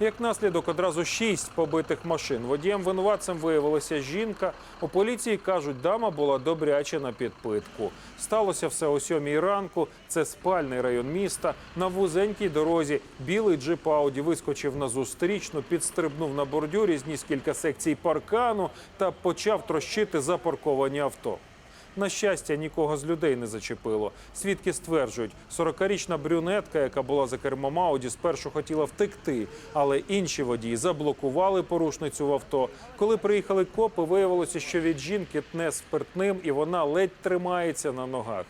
Як наслідок одразу шість побитих машин. Водієм винуватцем виявилася жінка. У поліції кажуть, дама була добряче на підпитку. Сталося все о сьомій ранку. Це спальний район міста. На вузенькій дорозі білий джип Ауді вискочив на зустрічну, підстрибнув на бордюрі, зніс кілька секцій паркану та почав трощити запарковані авто. На щастя, нікого з людей не зачепило. Свідки стверджують, 40-річна брюнетка, яка була за кермом Ауді, спершу хотіла втекти, але інші водії заблокували порушницю в авто. Коли приїхали копи, виявилося, що від жінки тне спиртним, і вона ледь тримається на ногах.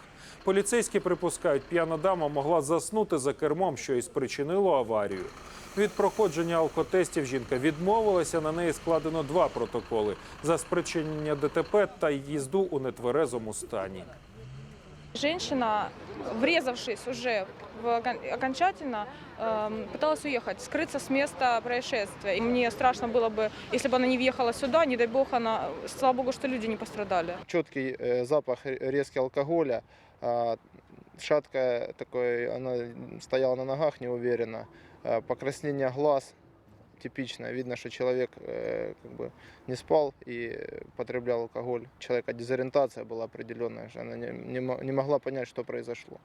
Поліцейські припускають, п'яна дама могла заснути за кермом, що і спричинило аварію. Від проходження алкотестів жінка відмовилася. На неї складено два протоколи за спричинення ДТП та їзду у нетверезому стані. Женщина, врезавшись уже в окон- окончательно, эм, пыталась уехать, скрыться с места происшествия. И мне страшно было бы, если бы она не въехала сюда, не дай бог, она, слава богу, что люди не пострадали. четкий э, запах ре- резкий алкоголя, а, шаткая такой, она стояла на ногах неуверенно, а, покраснение глаз типичное, видно, что человек э, как бы не спал и э, потреблял алкоголь. У человека дезориентация была определенная, что она не, не мо- не могла понять, что произошло.